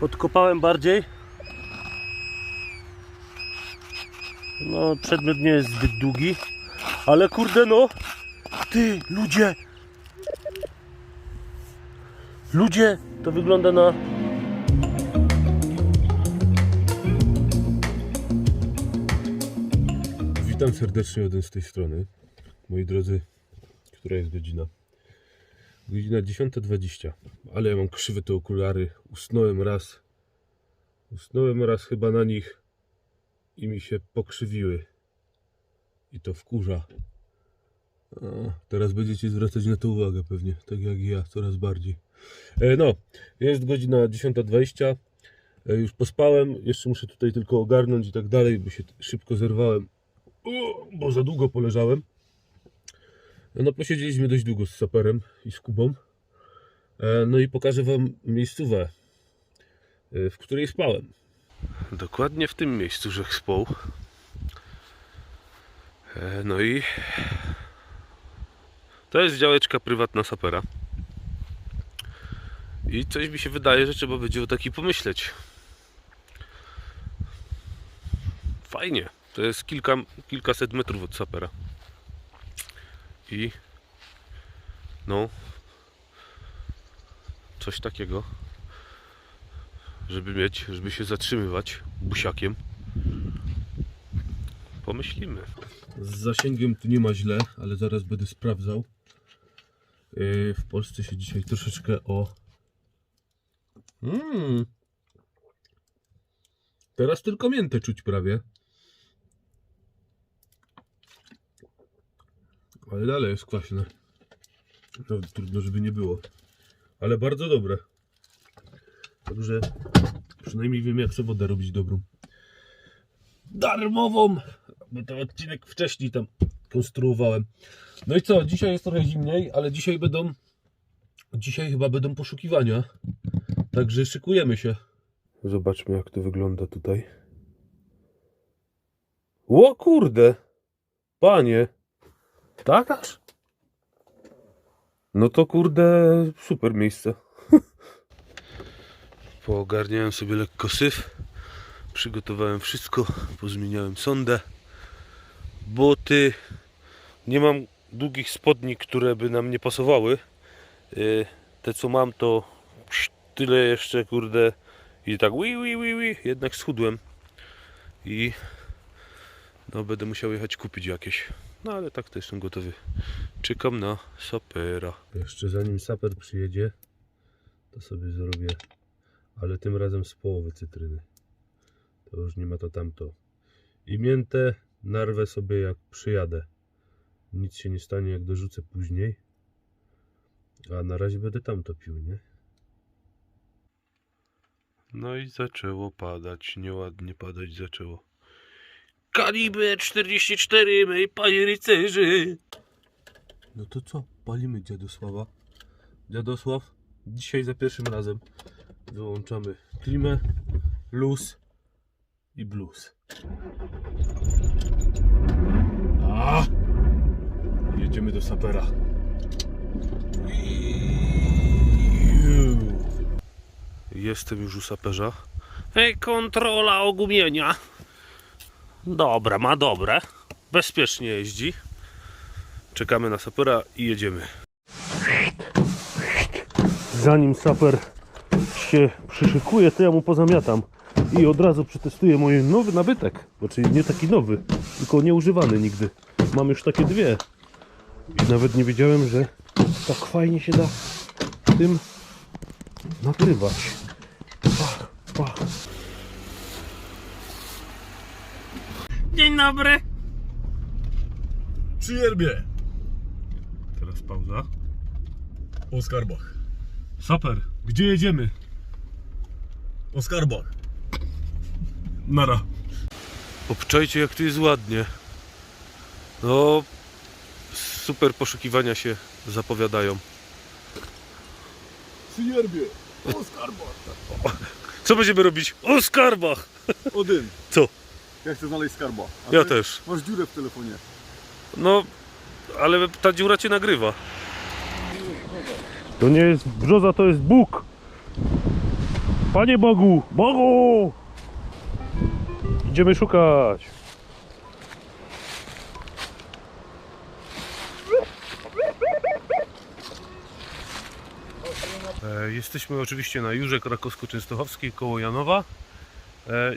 Podkopałem bardziej. No, przedmiot nie jest zbyt długi. Ale kurde no. Ty, ludzie. Ludzie, to wygląda na Witam serdecznie jeden z tej strony. Moi drodzy, która jest godzina? Godzina 10.20, ale ja mam krzywe te okulary. Usnąłem raz. Usnąłem raz chyba na nich i mi się pokrzywiły. I to wkurza. A, teraz będziecie zwracać na to uwagę pewnie, tak jak ja, coraz bardziej. E, no, jest godzina 10.20. E, już pospałem, jeszcze muszę tutaj tylko ogarnąć i tak dalej, bo się szybko zerwałem o, bo za długo poleżałem. No posiedzieliśmy dość długo z saperem i z Kubą. E, No i pokażę Wam miejscówę, e, w której spałem. Dokładnie w tym miejscu żech spał. E, No i to jest działeczka prywatna sapera. I coś mi się wydaje, że trzeba będzie o taki pomyśleć. Fajnie. To jest kilka, kilkaset metrów od sapera. I no coś takiego, żeby mieć, żeby się zatrzymywać busiakiem. Pomyślimy. Z zasięgiem tu nie ma źle, ale zaraz będę sprawdzał. Yy, W Polsce się dzisiaj troszeczkę o. Mm. Teraz tylko miętę czuć prawie. Ale dalej jest kwaśne. No, trudno, żeby nie było. Ale bardzo dobre. Także przynajmniej wiem, jak sobie wodę robić dobrą. Darmową! Bo to odcinek wcześniej tam konstruowałem. No i co? Dzisiaj jest trochę zimniej, ale dzisiaj będą. Dzisiaj chyba będą poszukiwania. Także szykujemy się. Zobaczmy, jak to wygląda tutaj. O kurde! Panie! Tak aż? No to kurde, super miejsce. Poogarniałem sobie lekko syf. Przygotowałem wszystko. Pozmieniałem sondę. Boty. Nie mam długich spodni, które by nam nie pasowały. Yy, Te co mam to tyle jeszcze kurde i tak wi wi wi wi jednak schudłem i no będę musiał jechać kupić jakieś. No ale tak to jestem gotowy. Czekam na sapera. Jeszcze zanim saper przyjedzie, to sobie zrobię, ale tym razem z połowy cytryny. To już nie ma to tamto. I miętę narwę sobie jak przyjadę. Nic się nie stanie jak dorzucę później. A na razie będę tamto pił, nie? No i zaczęło padać, nieładnie padać zaczęło. Kaliber 44, my panie rycerzy. No to co? Palimy dziadosława. Dziadosław, dzisiaj za pierwszym razem wyłączamy klimę, luz i blues. A! Jedziemy do sapera. Jestem już u saperza. Ej, kontrola ogumienia. Dobra, ma dobre. Bezpiecznie jeździ. Czekamy na sapera i jedziemy. Zanim saper się przyszykuje, to ja mu pozamiatam. I od razu przetestuję mój nowy nabytek. Znaczy nie taki nowy, tylko nieużywany nigdy. Mam już takie dwie. I nawet nie wiedziałem, że tak fajnie się da tym nakrywać. Pach, pach. Dzień dobry. Przy yerbie Teraz pauza. o skarbach. Saper, gdzie jedziemy? O skarbach. Nara. Obczajcie jak tu jest ładnie. No, super poszukiwania się zapowiadają. Przy yerbie o skarbach. Co będziemy robić? O skarbach! Odyn. Co? Ja chcę znaleźć skarba. A Ja ty też. Masz dziurę w telefonie. No, ale ta dziura cię nagrywa. To nie jest brzoza, to jest Bóg. Panie Bogu! Bogu! Idziemy szukać. E, Jesteśmy oczywiście na Jurze Krakowsko-Częstochowskiej koło Janowa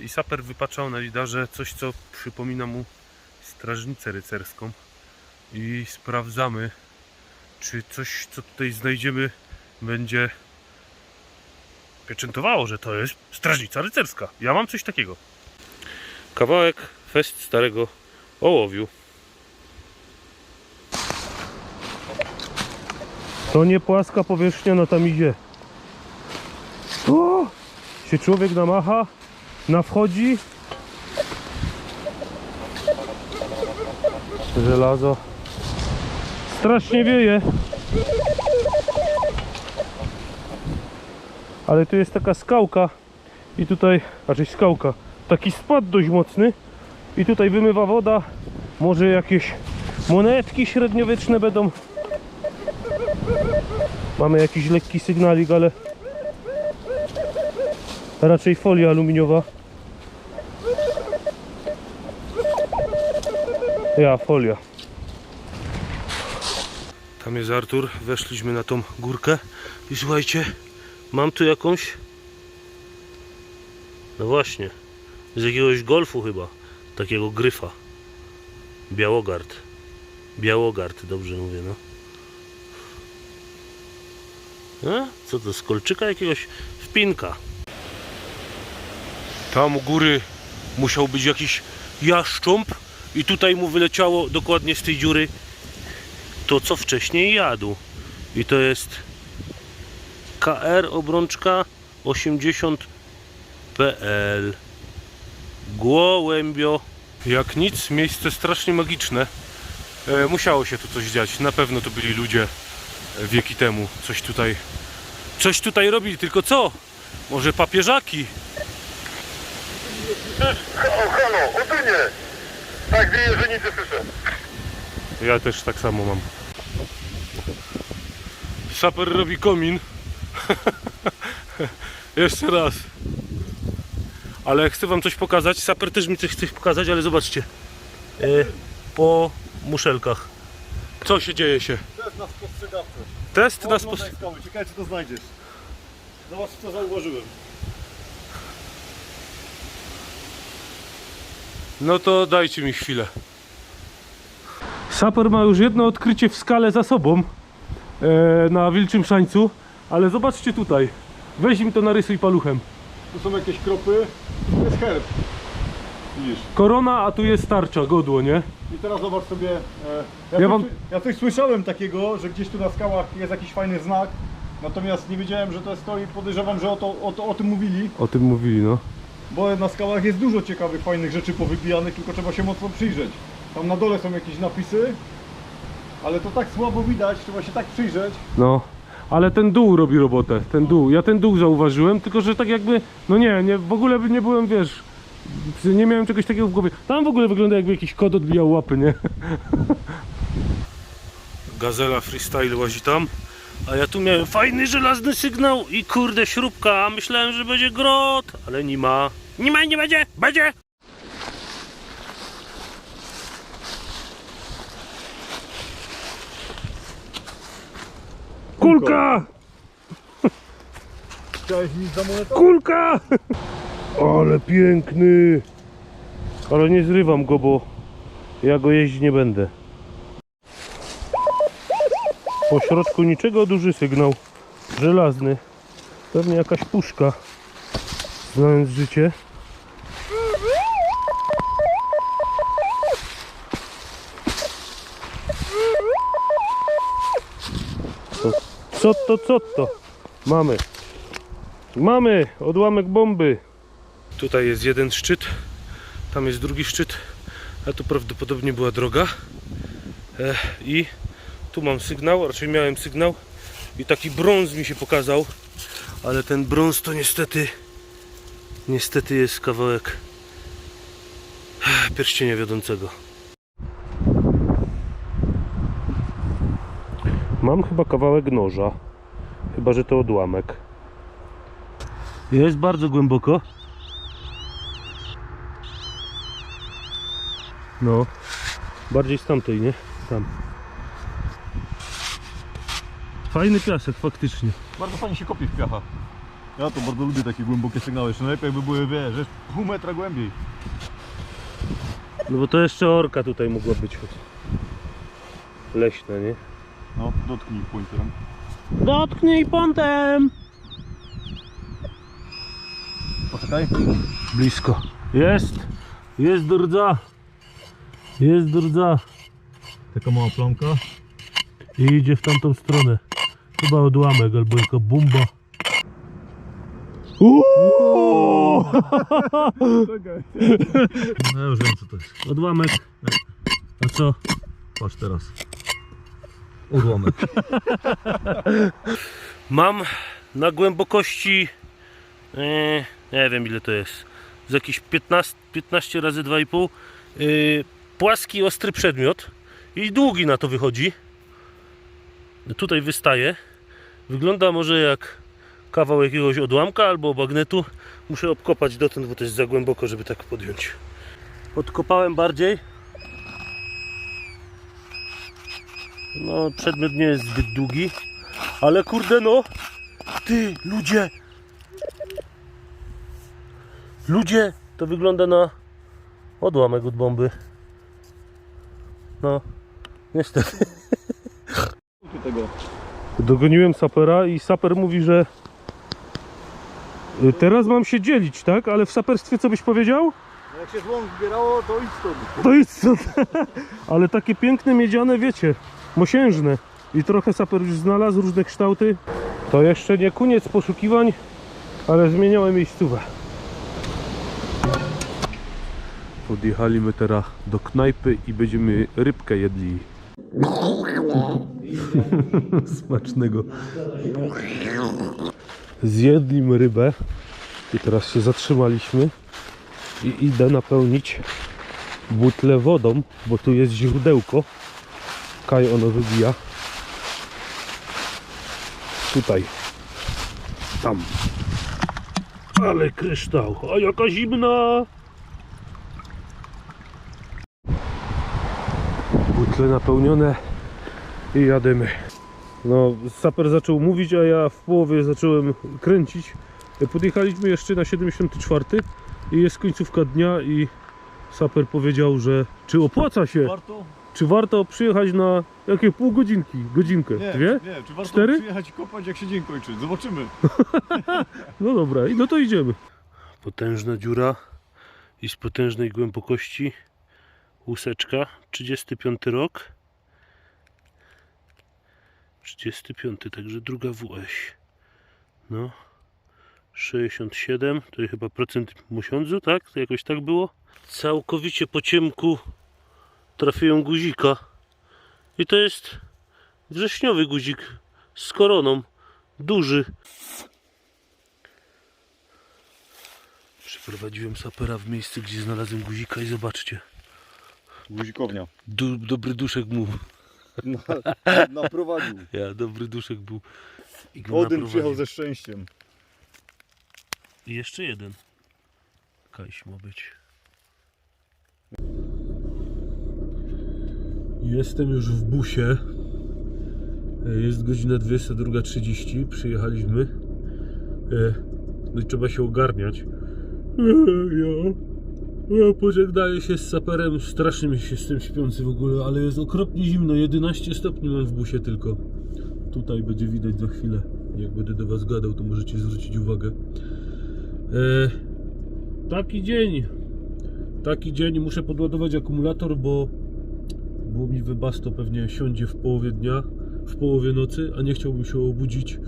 i saper wypaczał na lidarze coś, co przypomina mu strażnicę rycerską i sprawdzamy, czy coś, co tutaj znajdziemy, będzie pieczętowało, że to jest strażnica rycerska. Ja mam coś takiego. Kawałek fest starego ołowiu. To nie płaska powierzchnia na tam idzie. O! Się człowiek namacha, na wchodzi. Żelazo. Strasznie wieje. Ale tu jest taka skałka i tutaj, raczej skałka, taki spad dość mocny i tutaj wymywa woda. Może jakieś monetki średniowieczne będą. Mamy jakiś lekki sygnalik, ale raczej folia aluminiowa. Ja, folia. Tam jest Artur, weszliśmy na tą górkę i słuchajcie, mam tu jakąś no właśnie, z jakiegoś golfu chyba, takiego gryfa. Białogard. Białogard, dobrze mówię, no. A? Co to, z kolczyka jakiegoś wpinka? Tam u góry musiał być jakiś jaszcząb i tutaj mu wyleciało dokładnie z tej dziury to, co wcześniej jadł. I to jest KR obrączka 80 PL Gołębio Jak nic, miejsce strasznie magiczne e, Musiało się tu coś dziać Na pewno to byli ludzie e, wieki temu Coś tutaj Coś tutaj robili, tylko co? Może papieżaki? Halo, halo, Odynie! Tak wieje, że nic nie słyszę. Ja też tak samo mam Saper robi komin Jeszcze raz Ale chcę wam coś pokazać Saper też mi coś chce pokazać, ale zobaczcie e, Po muszelkach Co się dzieje się? Test na spostrzegawczość. Test na Na spos... skały. Ciekawe, czy to znajdziesz. Zobacz, co zauważyłem. No to dajcie mi chwilę. Saper ma już jedno odkrycie w skale za sobą e, na Wilczym Szańcu, ale zobaczcie tutaj. Weź mi to narysuj paluchem. Tu są jakieś kropy. Tu jest herb. Widzisz. Korona, a tu jest tarcza, godło, nie? I teraz zobacz sobie. E, ja, Ja coś, wam- ja coś słyszałem takiego, że gdzieś tu na skałach jest jakiś fajny znak. Natomiast nie wiedziałem, że to jest to i podejrzewam, że o, to, o, to, o tym mówili. O tym mówili, no. Bo na skałach jest dużo ciekawych, fajnych rzeczy powybijanych, tylko trzeba się mocno przyjrzeć. Tam na dole są jakieś napisy, ale to tak słabo widać, trzeba się tak przyjrzeć. No. Ale ten dół robi robotę, ten dół. Ja ten dół zauważyłem, tylko że tak jakby, no nie, nie w ogóle by nie byłem, wiesz, nie miałem czegoś takiego w głowie. Tam w ogóle wygląda jakby jakiś kot odbijał łapy, nie? Gazela Freestyle łazi tam, a ja tu miałem fajny żelazny sygnał i kurde śrubka, myślałem, że będzie grot, ale nie ma. Nie ma, nie będzie, będzie! Kulka! Chciałeś mi? Kulka! Ale piękny! Ale nie zrywam go, bo ja go jeździć nie będę. Po środku niczego duży sygnał. Żelazny. Pewnie jakaś puszka. Znając życie. To, co to, co to? Mamy. Mamy odłamek bomby. Tutaj jest jeden szczyt, tam jest drugi szczyt, a tu prawdopodobnie była droga. E, I tu mam sygnał, raczej miałem sygnał i taki brąz mi się pokazał, ale ten brąz to niestety, niestety jest kawałek pierścienia wiodącego. Mam chyba kawałek noża, chyba że to odłamek. Jest bardzo głęboko. No, bardziej z tamtej, nie? Tam. Fajny piasek, faktycznie. Bardzo fajnie się kopie w piachach. Ja to bardzo lubię takie głębokie sygnały. Jeszcze najlepiej jakby były, wiesz, że pół metra głębiej. No bo to jeszcze orka tutaj mogła być. choć. Leśna, nie? No, dotknij pointerem. Dotknij pontem! Poczekaj. Blisko. Jest! Jest durdza! Jest durdza! Taka mała plamka. I idzie w tamtą stronę. Chyba odłamek albo jaka bomba. Uuuu! No już wiem co to jest. Odłamek. A co? Patrz teraz. Odłamek. Mam na głębokości e, nie wiem ile to jest. Z jakieś 15, 15 razy 2,5 e, płaski, ostry przedmiot i długi na to wychodzi. Tutaj wystaje. Wygląda może jak kawał jakiegoś odłamka albo bagnetu. Muszę obkopać dotąd, bo to jest za głęboko, żeby tak podjąć. Podkopałem bardziej. No, przedmiot nie jest zbyt długi, ale kurde no, ty, ludzie, ludzie, to wygląda na odłamek od bomby. No, niestety. Tego. Dogoniłem sapera i saper mówi, że y, teraz mam się dzielić, tak? Ale w saperstwie co byś powiedział? No jak się złom zbierało, to idź stąd. To jest co? Ale takie piękne miedziane, wiecie, mosiężne. I trochę saper już znalazł różne kształty. To jeszcze nie koniec poszukiwań, ale zmieniałem miejscówę. Podjechaliśmy teraz do knajpy i będziemy rybkę jedli. Smacznego. Zjedliśmy rybę i teraz się zatrzymaliśmy i idę napełnić butlę wodą, bo tu jest źródełko. Kaj ono wybija. Tutaj. Tam. Ale kryształ. A jaka zimna! Butle napełnione i jademy. No, saper zaczął mówić, a ja w połowie zacząłem kręcić. Podjechaliśmy jeszcze na 74 i jest końcówka dnia i saper powiedział, że czy opłaca się, Warto? czy warto przyjechać na jakie pół godzinki, godzinkę, Nie, dwie? nie, czy warto Cztery? przyjechać i kopać jak się dzień kończy? Zobaczymy. No dobra, i no to idziemy. Potężna dziura i z potężnej głębokości łuseczka, 35 rok. 35, także druga WS. No. 67, to chyba procent mosiądzu, tak? To jakoś tak było. Całkowicie po ciemku trafiłem guzika. I to jest wrześniowy guzik z koroną. Duży. Przyprowadziłem sapera w miejsce, gdzie znalazłem guzika i zobaczcie. Guzikownia. Du dobry duszek mu. naprowadził. Ja, dobry duszek był. I go Odyn naprowadził. przyjechał ze szczęściem. I jeszcze jeden. Kajś ma być. Jestem już w busie. Jest godzina 22.30. Przyjechaliśmy. E, No i trzeba się ogarniać. E, Ja, ja pożegnaję się z saperem. Strasznie mi się z tym śpiący w ogóle, ale jest okropnie zimno. 11 stopni mam w busie tylko. Tutaj będzie widać za chwilę. Jak będę do Was gadał, to możecie zwrócić uwagę. E, taki dzień. Taki dzień. Muszę podładować akumulator, bo, bo mi wybasto pewnie siądzie w połowie dnia, w połowie nocy, a nie chciałbym się obudzić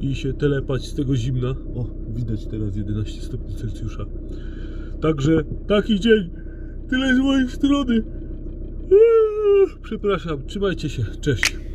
i się telepać z tego zimna. O, widać teraz 11 stopni Celsjusza. Także taki dzień. Tyle z mojej strony. Eee, Przepraszam, trzymajcie się. Cześć.